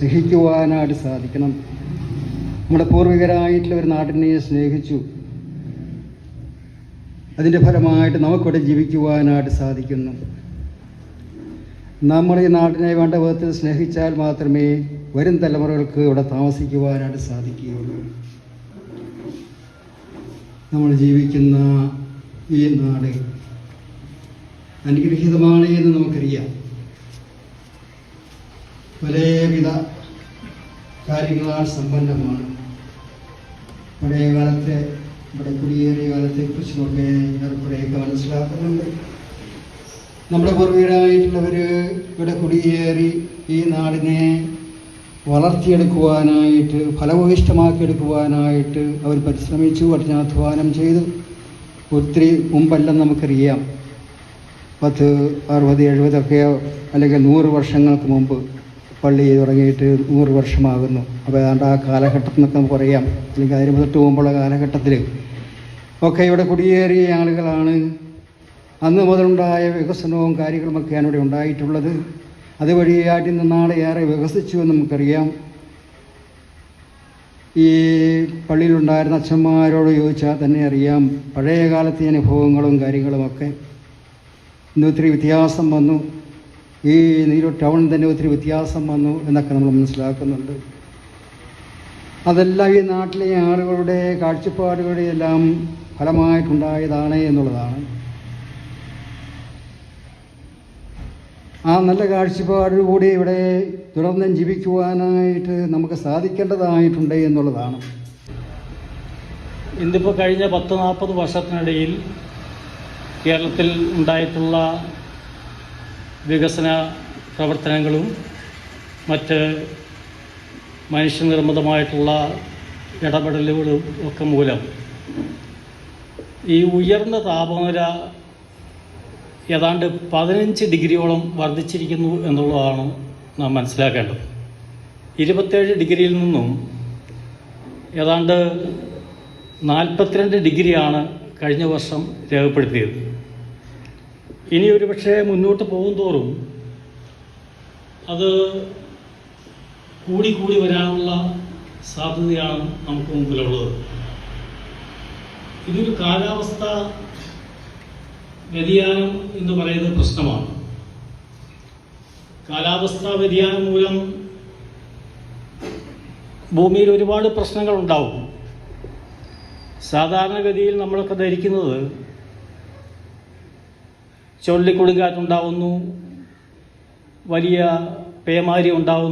സ്നേഹിക്കുവാനായിട്ട് സാധിക്കണം. നമ്മുടെ പൂർവികരായിട്ടുള്ള ഒരു നാടിനെ സ്നേഹിച്ചു. അതിന്റെ ഫലമായിട്ട് നമുക്കിവിടെ ജീവിക്കുവാനായിട്ട് സാധിക്കുന്നു. നമ്മൾ ഈ നാടിനെ വേണ്ട വിധത്തിൽ സ്നേഹിച്ചാൽ മാത്രമേ വരും തലമുറകൾക്ക് ഇവിടെ താമസിക്കുവാനായിട്ട് സാധിക്കുകയുള്ളൂ. നമ്മൾ ജീവിക്കുന്ന ഈ നാട് അനുഗ്രഹീതമാണ് എന്ന് നമുക്കറിയാം. പലവിധ കാര്യങ്ങളാൽ സമ്പന്നമാണ്. പഴയ കാലത്തെ ഇവിടെ കുടിയേറിയ കാലത്തെ കുറിച്ചുമൊക്കെ ഏറെക്കുറെയൊക്കെ മനസ്സിലാക്കുന്നുണ്ട്. നമ്മുടെ പൂർവികരായിട്ടുള്ളവർ ഇവിടെ കുടിയേറി ഈ നാടിനെ വളർത്തിയെടുക്കുവാനായിട്ട് ഫലഭൂയിഷ്ടമാക്കിയെടുക്കുവാനായിട്ട് അവർ പരിശ്രമിച്ചു കഠിനാധ്വാനം ചെയ്തു. ഒത്തിരി മുമ്പെല്ലാം നമുക്കറിയാം. പത്ത് അറുപത് എഴുപതൊക്കെയോ അല്ലെങ്കിൽ നൂറ് വർഷങ്ങൾക്ക് മുമ്പ് പള്ളി തുടങ്ങിയിട്ട് നൂറ് വർഷമാകുന്നു. അപ്പോൾ ഏതാണ്ട് ആ കാലഘട്ടത്തിൽ നിന്നൊക്കെ നമുക്ക് അറിയാം അല്ലെങ്കിൽ അതിന് മുതൽ പോകുമ്പോഴുള്ള കാലഘട്ടത്തിൽ ഒക്കെ ഇവിടെ കുടിയേറിയ ആളുകളാണ്. അന്ന് മുതലുണ്ടായ വികസനവും കാര്യങ്ങളുമൊക്കെയാണ് ഇവിടെ ഉണ്ടായിട്ടുള്ളത്. അതുവഴിയായിട്ട് ഇന്ന് നാളെ ഏറെ വികസിച്ചു എന്ന് നമുക്കറിയാം. ഈ പള്ളിയിലുണ്ടായിരുന്ന അച്ഛന്മാരോട് ചോദിച്ചാൽ തന്നെ അറിയാം. പഴയ കാലത്തെ അനുഭവങ്ങളും കാര്യങ്ങളുമൊക്കെ. ഇന്ന് ഒത്തിരി വ്യത്യാസം വന്നു. ഈ നീരൂർ ടൗൺ തന്നെ ഒത്തിരി വ്യത്യാസം വന്നു എന്നൊക്കെ നമ്മൾ മനസ്സിലാക്കുന്നുണ്ട്. അതെല്ലാം ഈ നാട്ടിലെ ആളുകളുടെ കാഴ്ചപ്പാടുകളുടെ എല്ലാം ഫലമായിട്ടുണ്ടായതാണ് എന്നുള്ളതാണ്. ആ നല്ല കാഴ്ചപ്പാടുകൂടി ഇവിടെ തുടർന്നും ജീവിക്കുവാനായിട്ട് നമുക്ക് സാധിക്കേണ്ടതായിട്ടുണ്ട് എന്നുള്ളതാണ്. ഇന്നിപ്പോൾ കഴിഞ്ഞ പത്ത് നാൽപ്പത് വർഷത്തിനിടയിൽ കേരളത്തിൽ ഉണ്ടായിട്ടുള്ള വികസന പ്രവർത്തനങ്ങളും മറ്റ് മനുഷ്യനിർമ്മിതമായിട്ടുള്ള ഇടപെടലുകളും ഒക്കെ മൂലം ഈ ഉയർന്ന താപനില ഏതാണ്ട് പതിനഞ്ച് ഡിഗ്രിയോളം വർദ്ധിച്ചിരിക്കുന്നു എന്നുള്ളതാണ് നാം മനസ്സിലാക്കേണ്ടത്. ഇരുപത്തേഴ് ഡിഗ്രിയിൽ നിന്നും ഏതാണ്ട് നാൽപ്പത്തിരണ്ട് ഡിഗ്രിയാണ് കഴിഞ്ഞ വർഷം രേഖപ്പെടുത്തിയത്. ഇനി ഒരു പക്ഷേ മുന്നോട്ട് പോകും തോറും അത് കൂടി കൂടി വരാനുള്ള സാധ്യതയാണ് നമുക്ക് മുമ്പിലുള്ളത്. ഇതൊരു കാലാവസ്ഥ വ്യതിയാനം എന്ന് പറയുന്ന പ്രശ്നമാണ്. കാലാവസ്ഥാ വ്യതിയാനം മൂലം ഭൂമിയിൽ ഒരുപാട് പ്രശ്നങ്ങൾ ഉണ്ടാവും. സാധാരണഗതിയിൽ നമ്മളൊക്കെ ധരിക്കുന്നത് ചുഴലിക്കൊടുങ്കാറ്റുണ്ടാവുന്നു വലിയ പേമാരി ഉണ്ടാവുന്നു.